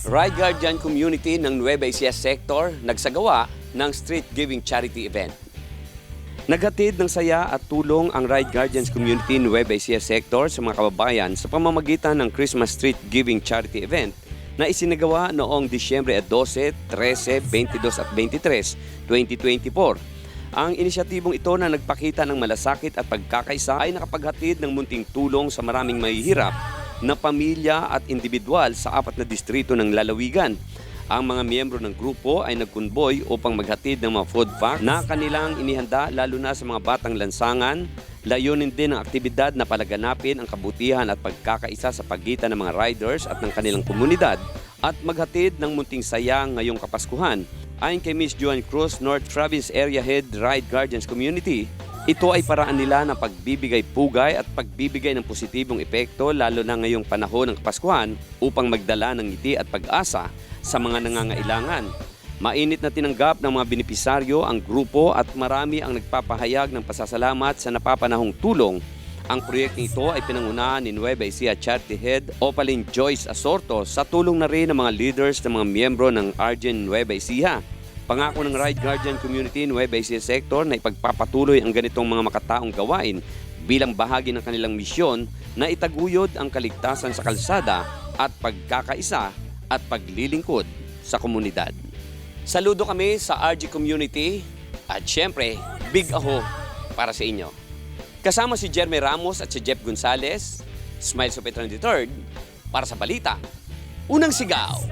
Ride Guardian community ng Nueva Ecija sector nagsagawa ng street giving charity event. Naghatid ng saya at tulong ang Ride Guardians Community Nueva Ecija sector sa mga kababayan sa pamamagitan ng Christmas Street Giving Charity Event na isinagawa noong Disyembre 12, 13, 22 at 23, 2024. Ang inisyatibong ito na nagpakita ng malasakit at pagkakaisa ay nakapaghatid ng munting tulong sa maraming mahihirap na pamilya at individual sa apat na distrito ng lalawigan. Ang mga miyembro ng grupo ay nagkunboy upang maghatid ng mga food pack na kanilang inihanda lalo na sa mga batang lansangan. Layunin din ng aktibidad na palaganapin ang kabutihan at pagkakaisa sa pagitan ng mga riders at ng kanilang komunidad at maghatid ng munting saya ngayong Kapaskuhan. Ayon kay Miss Joan Cruz, North Province Area Head Ride Guardians Community, ito ay paraan nila ng pagbibigay pugay at pagbibigay ng positibong epekto lalo na ngayong panahon ng Kapaskuhan upang magdala ng ngiti at pag-asa sa mga nangangailangan. Mainit na tinanggap ng mga benepisaryo ang grupo at marami ang nagpapahayag ng pasasalamat sa napapanahong tulong. Ang proyektong ito ay pinangunahan ni Nueva Ecija Charity Head Opaline Joyce Asorto sa tulong na rin ng mga leaders ng mga miyembro ng Argent Nueva Ecija. Pangako ng Ride Guardian Community Nueva Ecija Sector na ipagpapatuloy ang ganitong mga makataong gawain bilang bahagi ng kanilang misyon na itaguyod ang kaligtasan sa kalsada at pagkakaisa at paglilingkod sa komunidad. Saludo kami sa RG Community at syempre, big aho para sa inyo. Kasama si Jeremy Ramos at si Jeff Gonzalez, Smile Supetran III, para sa balita. Unang sigaw,